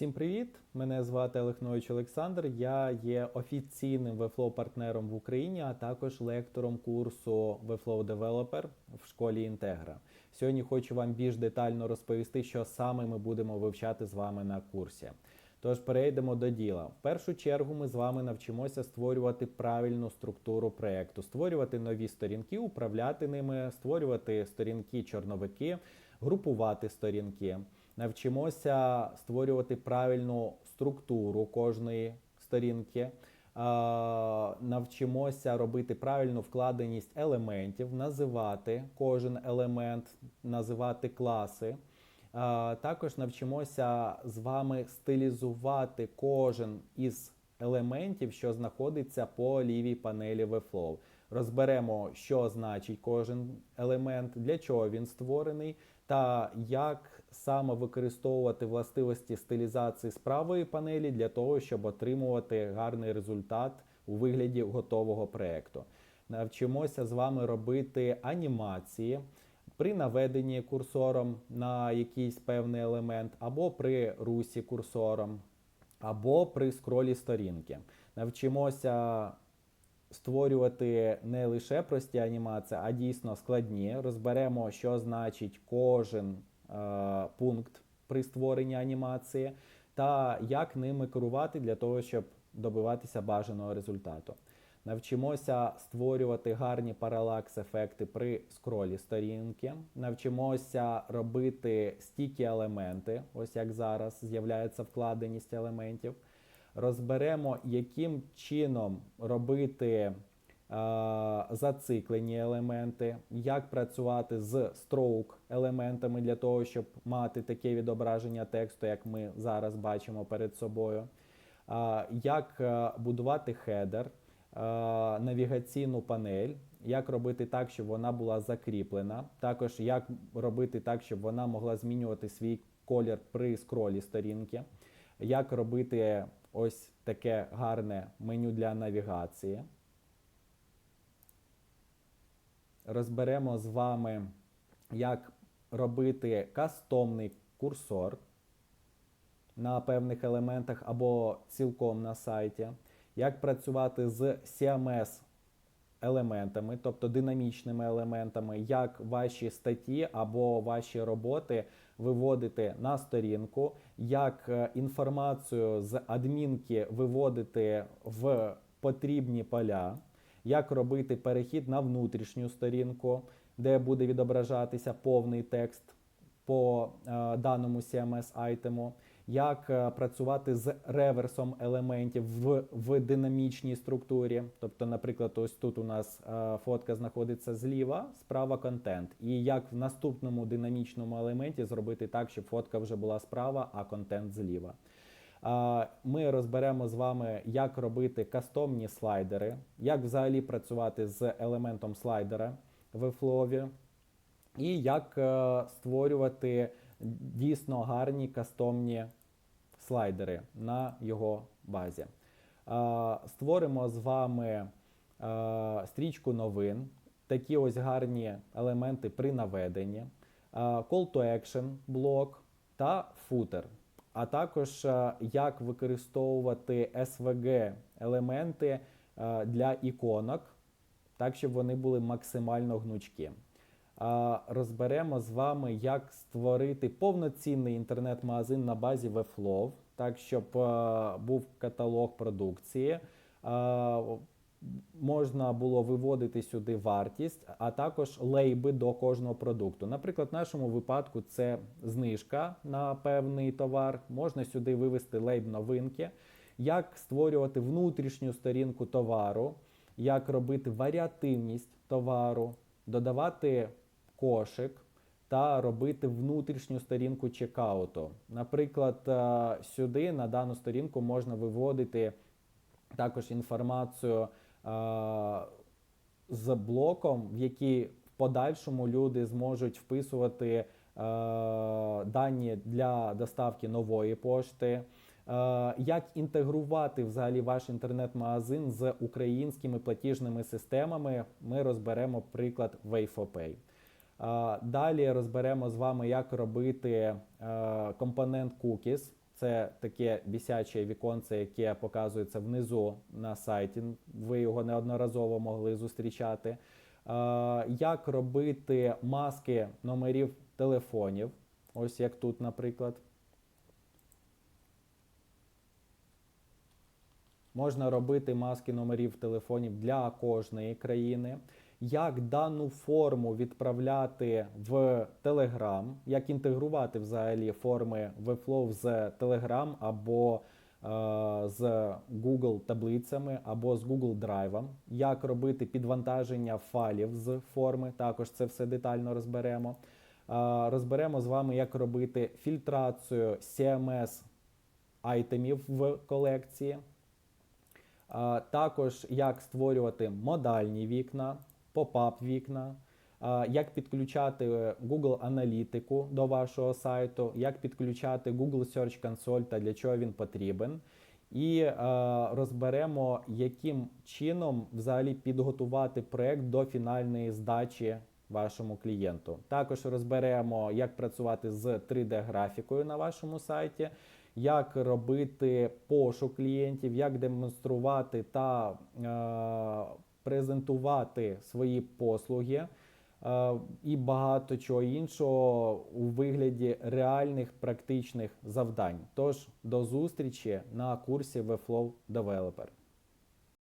Всім привіт! Мене звати Олехнович Олександр. Я є офіційним Webflow партнером в Україні, а також лектором курсу Webflow Developer в школі Інтегра. Сьогодні хочу вам більш детально розповісти, що саме ми будемо вивчати з вами на курсі. Тож перейдемо до діла. В першу чергу ми з вами навчимося створювати правильну структуру проєкту, створювати нові сторінки, управляти ними, створювати сторінки-чорновики, групувати сторінки. Навчимося створювати правильну структуру кожної сторінки. Навчимося робити правильну вкладеність елементів, називати кожен елемент, називати класи. Також навчимося з вами стилізувати кожен із елементів, що знаходиться по лівій панелі Webflow. Розберемо, що значить кожен елемент, для чого він створений, та як саме використовувати властивості стилізації з правої панелі для того, щоб отримувати гарний результат у вигляді готового проєкту. Навчимося з вами робити анімації при наведенні курсором на якийсь певний елемент, або при русі курсором, або при скролі сторінки. Навчимося створювати не лише прості анімації, а дійсно складні. Розберемо, що значить кожен пункт при створенні анімації, та як ними керувати для того, щоб добиватися бажаного результату. Навчимося створювати гарні паралакс-ефекти при скролі сторінки. Навчимося робити стікі елементи, ось як зараз з'являється вкладеність елементів. Розберемо, яким чином робити е, зациклені елементи, як працювати з строук елементами для того, щоб мати таке відображення тексту, як ми зараз бачимо перед собою. Е, як е, будувати хедер, е, навігаційну панель, як робити так, щоб вона була закріплена. Також як робити так, щоб вона могла змінювати свій колір при скролі сторінки, як робити ось таке гарне меню для навігації. Розберемо з вами, як робити кастомний курсор на певних елементах або цілком на сайті, як працювати з CMS елементами, тобто динамічними елементами, як ваші статті або ваші роботи виводити на сторінку, як е, інформацію з адмінки виводити в потрібні поля, як робити перехід на внутрішню сторінку, де буде відображатися повний текст по е, даному CMS айтему, як е, працювати з реверсом елементів в, в динамічній структурі. Тобто, наприклад, ось тут у нас е, фотка знаходиться зліва, справа контент. І як в наступному динамічному елементі зробити так, щоб фотка вже була справа, а контент зліва. Ми розберемо з вами, як робити кастомні слайдери, як взагалі працювати з елементом слайдера в Webflow, і як е, створювати дійсно гарні кастомні слайдери на його базі. Створимо з вами е, стрічку новин, такі ось гарні елементи при наведенні, call to action блок та футер. А також е, як використовувати SVG елементи е, для іконок, так щоб вони були максимально гнучкі. Розберемо з вами, як створити повноцінний інтернет-магазин на базі Webflow, так щоб е, був каталог продукції. Можна було виводити сюди вартість, а також лейби до кожного продукту. Наприклад, в нашому випадку це знижка на певний товар. Можна сюди вивести лейб новинки, як створювати внутрішню сторінку товару, як робити варіативність товару, додавати кошик та робити внутрішню сторінку чекауту. Наприклад, е, сюди на дану сторінку можна виводити також інформацію з блоком, в який в подальшому люди зможуть вписувати е, дані для доставки нової пошти. Е, Як інтегрувати взагалі ваш інтернет-магазин з українськими платіжними системами, ми розберемо приклад Wayfopay. Е, Далі розберемо з вами, як робити е, компонент cookies. Це таке бісяче віконце, яке показується внизу на сайті. Ви його неодноразово могли зустрічати. Як робити маски номерів телефонів? Ось як тут, наприклад. Можна робити маски номерів телефонів для кожної країни. Як дану форму відправляти в Telegram, як інтегрувати взагалі форми Webflow з Telegram або е, з Google таблицями або з Google Drive, як робити підвантаження файлів з форми, також це все детально розберемо. Е, розберемо з вами, як робити фільтрацію CMS айтемів в колекції. Також як створювати модальні вікна, поп-ап вікна, як підключати Google аналітику до вашого сайту, як підключати Google Search Console та для чого він потрібен. І е, розберемо, яким чином взагалі підготувати проект до фінальної здачі вашому клієнту. Також розберемо, як працювати з 3D-графікою на вашому сайті, як робити пошук клієнтів, як демонструвати та е, презентувати свої послуги е, і багато чого іншого у вигляді реальних практичних завдань. Тож до зустрічі на курсі Webflow Developer.